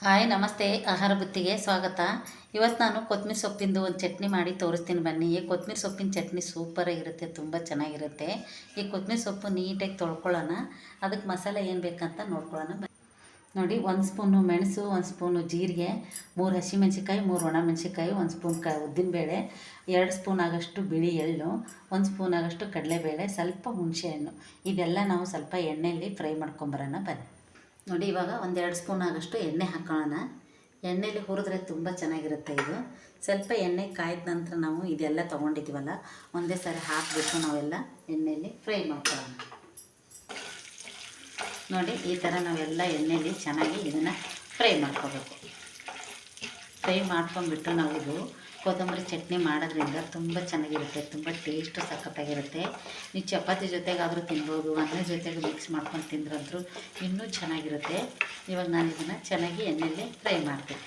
Hi, ನಮಸ್ತೆ. ಆಹಾರ ಬುತ್ತಿಗೆ ಸ್ವಾಗತ. ಇವತ್ತು ನಾನು ಕೊತ್ತಂಬರಿ ಸೊಪ್ಪಿಂದು ಒಂದು ಚಟ್ನಿ ಮಾಡಿ ತೋರಿಸ್ತೀನಿ ಬನ್ನಿ. ಈ ಕೊತ್ತಂಬರಿ ಸೊಪ್ಪಿನ ಚಟ್ನಿ ಸೂಪರಾಗಿರುತ್ತೆ ತುಂಬ ಚೆನ್ನಾಗಿರುತ್ತೆ. ಈ ಕೊತ್ತಂಬರಿ ಸೊಪ್ಪು ನೀಟಾಗಿ ತೊಳ್ಕೊಳ್ಳೋಣ. ಅದಕ್ಕೆ ಮಸಾಲೆ ಏನು ಬೇಕಂತ ನೋಡ್ಕೊಳ್ಳೋಣ ಬನ್ನಿ. ನೋಡಿ, ಒಂದು ಸ್ಪೂನು ಮೆಣಸು, ಒಂದು ಸ್ಪೂನು ಜೀರಿಗೆ, ಮೂರು ಹಸಿಮೆಣ್ಸಿಕಾಯಿ ಮೂರು ಒಣಮೆಣ್ಸಿಕಾಯಿ ಒಂದು ಸ್ಪೂನ್ ಕ ಉದ್ದಿನಬೇಳೆ, ಎರಡು ಸ್ಪೂನ್ ಆಗೋಷ್ಟು ಬಿಳಿ ಎಳ್ಳು, ಒಂದು ಸ್ಪೂನ್ ಆಗೋಷ್ಟು ಕಡಲೆಬೇಳೆ, ಸ್ವಲ್ಪ ಹುಣಸೆಹಣ್ಣು ಇದೆಲ್ಲ ನಾವು ಸ್ವಲ್ಪ ಎಣ್ಣೆಯಲ್ಲಿ ಫ್ರೈ ಮಾಡ್ಕೊಂಬರೋಣ ಬನ್ನಿ. ನೋಡಿ, ಇವಾಗ ಒಂದೆರಡು ಸ್ಪೂನ್ ಆಗೋಷ್ಟು ಎಣ್ಣೆ ಹಾಕೊಳ್ಳೋಣ ಎಣ್ಣೆಲಿ ಹುರಿದ್ರೆ ತುಂಬ ಚೆನ್ನಾಗಿರುತ್ತೆ ಇದು. ಸ್ವಲ್ಪ ಎಣ್ಣೆ ಕಾಯ್ದ ನಂತರ ನಾವು ಇದೆಲ್ಲ ತೊಗೊಂಡಿದ್ದೀವಲ್ಲ ಒಂದೇ ಸಾರಿ ಹಾಕಿಬಿಟ್ಟು ನಾವೆಲ್ಲ ಎಣ್ಣೆಯಲ್ಲಿ ಫ್ರೈ ಮಾಡ್ಕೊಳ್ಳೋಣ. ನೋಡಿ, ಈ ಥರ ನಾವೆಲ್ಲ ಎಣ್ಣೆಯಲ್ಲಿ ಚೆನ್ನಾಗಿ ಇದನ್ನು ಫ್ರೈ ಮಾಡ್ಕೋಬೇಕು. ಫ್ರೈ ಮಾಡ್ಕೊಂಡ್ಬಿಟ್ಟು ನಾವು ಇದು ಕೊತ್ತಂಬರಿ ಚಟ್ನಿ ಮಾಡೋದ್ರಿಂದ ತುಂಬ ಚೆನ್ನಾಗಿರುತ್ತೆ, ತುಂಬ ಟೇಸ್ಟು ಸಖತ್ತಾಗಿರುತ್ತೆ. ನೀವು ಚಪಾತಿ ಜೊತೆಗಾದರೂ ತಿನ್ಬೋದು, ಅನ್ನ ಜೊತೆಗೆ ಮಿಕ್ಸ್ ಮಾಡ್ಕೊಂಡು ತಿಂದ್ರಂತೂ ಇನ್ನೂ ಚೆನ್ನಾಗಿರುತ್ತೆ. ಇವಾಗ ನಾನು ಇದನ್ನು ಚೆನ್ನಾಗಿ ಎಣ್ಣೆಯಲ್ಲಿ ಫ್ರೈ ಮಾಡ್ತೀನಿ.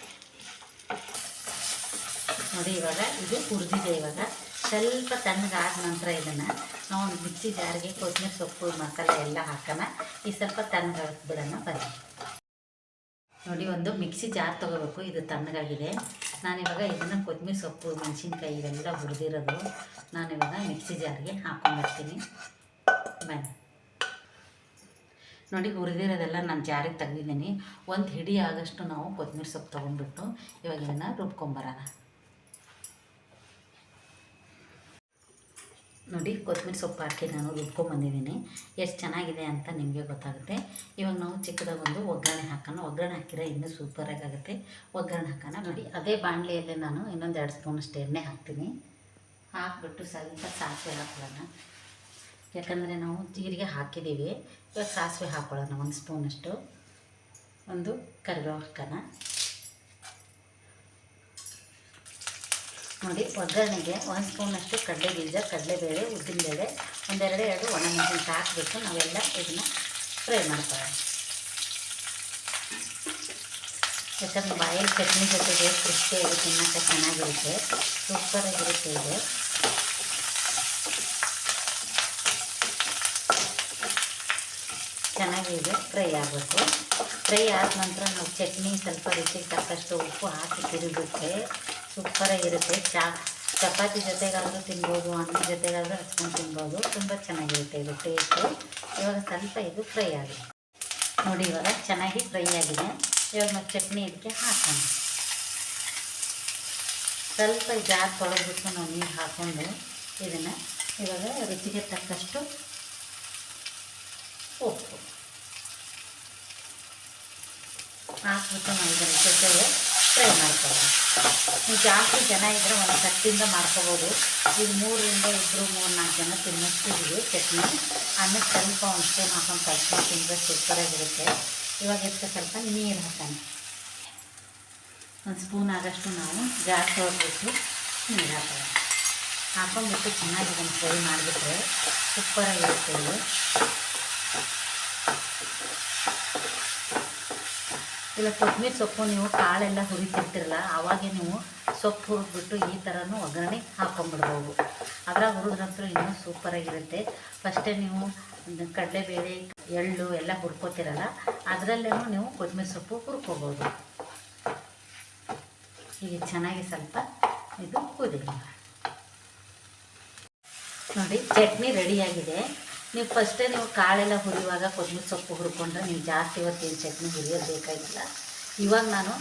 ನೋಡಿ ಇವಾಗ ಇದು ಹುರಿದಿದೆ ಇವಾಗ. ಸ್ವಲ್ಪ ತಣ್ಣಗಾದ ನಂತರ ಇದನ್ನು ನಾವು ಒಂದು ಮಿಕ್ಸಿ ಜಾರಿಗೆ ಕೊತ್ತಂಬರಿ ಸೊಪ್ಪು, ಮಸಾಲೆ ಎಲ್ಲ ಹಾಕೋಣ. ಈ ಸ್ವಲ್ಪ ತಣ್ಣಗಾಕ್ಬಿಡೋಣ ಬಿಡೋಣ ಬನ್ನಿ. ನೋಡಿ ಒಂದು ಮಿಕ್ಸಿ ಜಾರ್ ತೊಗೋಬೇಕು, ಇದು ತಣ್ಣಗಾಗಿದೆ. ನಾನಿವಾಗ ಇದನ್ನು ಕೊತ್ತಂಬರಿ ಸೊಪ್ಪು, ಮೆಣಸಿನ್ಕಾಯಿ ಇವೆಲ್ಲ ಹುರಿದಿರೋದು. ನಾನಿವಾಗ ಮಿಕ್ಸಿ ಜಾರಿಗೆ ಹಾಕ್ಕೊಂಡ್ಬರ್ತೀನಿ ಬನ್ನಿ. ನೋಡಿ ಹುರಿದಿರೋದೆಲ್ಲ ನಾನು ಜಾರಿಗೆ ತೆಗೆದಿದ್ದೀನಿ. ಒಂದು ಹಿಡಿ ಆಗಷ್ಟು ನಾವು ಕೊತ್ತಂಬರಿ ಸೊಪ್ಪು ತೊಗೊಂಡ್ಬಿಟ್ಟು ಇವಾಗ ಇದನ್ನು ರುಬ್ಕೊಂಬರೋಣ ನೋಡಿ, ಕೊತ್ತಂಬರಿ ಸೊಪ್ಪು ಹಾಕಿ ನಾನು ರುಬ್ಕೊಂಬಂದಿದ್ದೀನಿ ಎಷ್ಟು ಚೆನ್ನಾಗಿದೆ ಅಂತ ನಿಮಗೆ ಗೊತ್ತಾಗುತ್ತೆ. ಇವಾಗ ನಾವು ಚಿಕ್ಕದಾಗಿ ಒಂದು ಒಗ್ಗರಣೆ ಹಾಕೋಣ. ಒಗ್ಗರಣೆ ಹಾಕಿದ್ರೆ ಇನ್ನೂ ಸೂಪರಾಗಿ ಆಗುತ್ತೆ ಒಗ್ಗರಣೆ ಹಾಕೋಣ. ನೋಡಿ, ಅದೇ ಬಾಣಲೆಯಲ್ಲಿ ನಾನು ಇನ್ನೊಂದು ಎರಡು ಸ್ಪೂನಷ್ಟು ಎಣ್ಣೆ ಹಾಕ್ತೀನಿ. ಹಾಕ್ಬಿಟ್ಟು ಸ್ವಲ್ಪ ಸಾಸಿವೆ ಹಾಕೊಳ್ಳೋಣ. ಯಾಕಂದರೆ ನಾವು ಜೀರಿಗೆ ಹಾಕಿದ್ದೀವಿ. ಇವಾಗ ಸಾಸಿವೆ ಹಾಕೊಳ್ಳೋಣ. ಒಂದು ಸ್ಪೂನಷ್ಟು ಒಂದು ಕರಿಬೇವು ಹಾಕೋಣ. ನೋಡಿ, ಒಗ್ಗರಣೆಗೆ ಒಂದು ಸ್ಪೂನಷ್ಟು ಕಡಲೆ ಬೀಜ ಉದ್ದಿನ ಉದ್ದಿನಬೇಳೆ, ಒಂದೆರಡು, ಎರಡು ಒಣಮೆಣಸಿನ ಹಾಕಿಬಿಟ್ಟು ನಾವೆಲ್ಲ ಇದನ್ನು ಫ್ರೈ ಮಾಡ್ತಾರೆ ಯಾಕಂದ್ರೆ ಬಾಯಲ್ಲಿ ಚಟ್ನಿ ಜೊತೆಗೆ ಕ್ರಿಸ್ಪಿಯಾಗಿ ತಿನ್ನೋಕ್ಕೆ ಚೆನ್ನಾಗಿರುತ್ತೆ. ಸೂಪರಾಗಿರುತ್ತೆ ಇದು. ಚೆನ್ನಾಗಿ ಫ್ರೈ ಆಗಬೇಕು. ಫ್ರೈ ಆದ ನಂತರ ನಾವು ಚಟ್ನಿ ಸ್ವಲ್ಪ ರುಚಿಗೆ ತಕ್ಕಷ್ಟು ಉಪ್ಪು ಹಾಕಿ ತಿರುಗಿಬಿಟ್ರೆ ಸೂಪರಾಗಿರುತ್ತೆ ಚಾ, ಚಪಾತಿ ಜೊತೆಗಾದರೂ ತಿನ್ಬೋದು, ಅನ್ನ ಜೊತೆಗಾದರೂ ಹಚ್ಕೊಂಡು ತಿನ್ಬೋದು. ತುಂಬ ಚೆನ್ನಾಗಿರುತ್ತೆ ಇದು ಟೇಸ್ಟು ಇವಾಗ ಸ್ವಲ್ಪ ಇದು ಫ್ರೈ ಆಗಿದೆ ನೋಡಿ ಇವಾಗ ಚೆನ್ನಾಗಿ ಫ್ರೈ ಆಗಿದೆ. ಇವಾಗ ನಾವು ಚಟ್ನಿ ಇದಕ್ಕೆ ಹಾಕೋಣ. ಸ್ವಲ್ಪ ಜಾರ್ ತೊಳೆದ್ಬಿಟ್ಟು ನಾವು ನೀರು ಹಾಕ್ಕೊಂಡು ಇದನ್ನು ಇವಾಗ ರುಚಿಗೆ ತಕ್ಕಷ್ಟು ಉಪ್ಪು ಹಾಕ್ಬಿಟ್ಟು ನಾವು ಇದರ ಜೊತೆಗೆ ಫ್ರೈ ಮಾಡ್ಕೊಳ್ಳೋಣ. ನೀವು ಜಾಸ್ತಿ ಜನ ಇದ್ದರೆ ಒಂದು ಕಟ್ಟಿಂದ ಮಾಡ್ಕೋಬೋದು. ಈಗ ಮೂರರಿಂದ ಇಬ್ಬರು ಮೂರು ನಾಲ್ಕು ಜನ ತಿನ್ನೋಷ್ಟು ಇದೆ ಚಟ್ನಿ ಅನ್ನಕ್ಕೆ ಸ್ವಲ್ಪ ಒಂದು ಸ್ಪೂನ್ ಹಾಕೊಂಡು ಕಲ್ಸ್ಕೊಂಡು ತಿಂದರೆ ಸೂಪರಾಗಿರುತ್ತೆ. ಇವಾಗ ಇದಕ್ಕೆ ಸ್ವಲ್ಪ ನೀರು ಹಾಕೋಣ. ಒಂದು ಸ್ಪೂನ್ ಆದಷ್ಟು ನಾವು ಜಾಸ್ತಿ ಹೋಗ್ಬಿಟ್ಟು ನೀರು ಹಾಕೋಣ. ಹಾಕೊಂಡ್ಬಿಟ್ಟು ಚೆನ್ನಾಗಿ ಇದನ್ನು ಫ್ರೈ ಮಾಡಿಬಿಟ್ರೆ ಸೂಪರಾಗಿರುತ್ತೆ. ಇಲ್ಲ ಕೊತ್ತಂಬರಿ ಸೊಪ್ಪು ನೀವು ಕಾಳೆಲ್ಲ ಹುರಿತಿರ್ತಿರಲ್ಲ ಆವಾಗೆ ನೀವು ಸೊಪ್ಪು ಹುರಿದ್ಬಿಟ್ಟು ಈ ಥರನೂ ಒಗ್ಗರಣೆ ಹಾಕ್ಕೊಂಬಿಡ್ಬೋದು ಅದ್ರಾಗ ಹುರಿದ್ರಂತೂ ಇನ್ನೂ ಸೂಪರಾಗಿರುತ್ತೆ ಫಸ್ಟೇ ನೀವು ಕಡಲೆಬೇಳೆ, ಎಳ್ಳು ಎಲ್ಲ ಹುರ್ಕೋತಿರಲ್ಲ, ಅದರಲ್ಲೇನೂ ನೀವು ಕೊತ್ತಂಬರಿ ಸೊಪ್ಪು ಹುರ್ಕೋಬೋದು. ಹೀಗೆ ಚೆನ್ನಾಗಿ ಸ್ವಲ್ಪ ಇದು ಕುದಿ ನೋಡಿ, ಚಟ್ನಿ ರೆಡಿಯಾಗಿದೆ ನೀವು ಫಸ್ಟೇ ನೀವು ಕಾಳೆಲ್ಲ ಹುರಿಯುವಾಗ ಕೊತ್ತಂಬರಿ ಸೊಪ್ಪು ಹುರ್ಕೊಂಡ್ರೆ ನೀವು ಜಾಸ್ತಿ ಹೊತ್ತಿನ ಚಟ್ನಿ ಹುರಿಯೋದು ಬೇಕಾಗಿಲ್ಲ ಇವಾಗ ನಾನು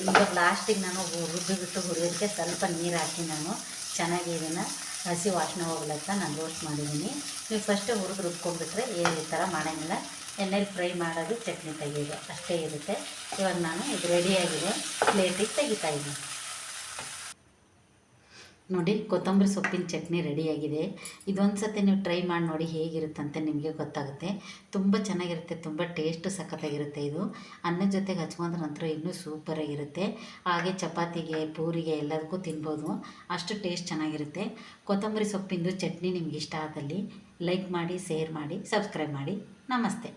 ಇವಾಗ ಲಾಸ್ಟಿಗೆ ನಾನು ಹುರಿದು ಬಿಟ್ಟು ಹುರಿಯೋದಕ್ಕೆ ಸ್ವಲ್ಪ ನೀರು ಹಾಕಿ ನಾನು ಚೆನ್ನಾಗಿ ಇದನ್ನು ಹಸಿ ವಾಸನೆ ಹೋಗ್ಲತ್ತ ನಾನು ರೋಸ್ಟ್ ಮಾಡಿದ್ದೀನಿ. ನೀವು ಫಸ್ಟೇ ಹುರಿದು ರುಬ್ಕೊಂಡ್ಬಿಟ್ರೆ ಏನು ಈ ಥರ ಮಾಡೋಂಗಿಲ್ಲ. ಎಣ್ಣೆಲಿ ಫ್ರೈ ಮಾಡೋದು ಚಟ್ನಿ ತೆಗೆಯೋದು ಅಷ್ಟೇ ಇರುತ್ತೆ. ಇವಾಗ ನಾನು ಇದು ರೆಡಿಯಾಗಿದೆ ಪ್ಲೇಟಿಗೆ ತೆಗಿತಾ ಇದ್ದೀನಿ. ನೋಡಿ, ಕೊತ್ತಂಬರಿ ಸೊಪ್ಪಿನ ಚಟ್ನಿ ರೆಡಿಯಾಗಿದೆ. ಇದೊಂದು ಸತಿ ನೀವು ಟ್ರೈ ಮಾಡಿ ನೋಡಿ ಹೇಗಿರುತ್ತಂತೆ ನಿಮಗೆ ಗೊತ್ತಾಗುತ್ತೆ. ತುಂಬ ಚೆನ್ನಾಗಿರುತ್ತೆ, ತುಂಬ ಟೇಸ್ಟ್ ಸಖತ್ತಾಗಿರುತ್ತೆ ಇದು. ಅನ್ನದ ಜೊತೆಗೆ ಹಚ್ಕೊಂಡ್ರ ನಂತರ ಇನ್ನೂ ಸೂಪರಾಗಿರುತ್ತೆ ಹಾಗೆ ಚಪಾತಿಗೆ, ಪೂರಿಗೆ ಎಲ್ಲದಕ್ಕೂ ತಿನ್ಬೋದು. ಅಷ್ಟು ಟೇಸ್ಟ್ ಚೆನ್ನಾಗಿರುತ್ತೆ. ಕೊತ್ತಂಬರಿ ಸೊಪ್ಪಿಂದು ಚಟ್ನಿ ನಿಮ್ಗೆ ಇಷ್ಟ ಆದಲ್ಲಿ ಲೈಕ್ ಮಾಡಿ, ಶೇರ್ ಮಾಡಿ, ಸಬ್ಸ್ಕ್ರೈಬ್ ಮಾಡಿ. ನಮಸ್ತೆ.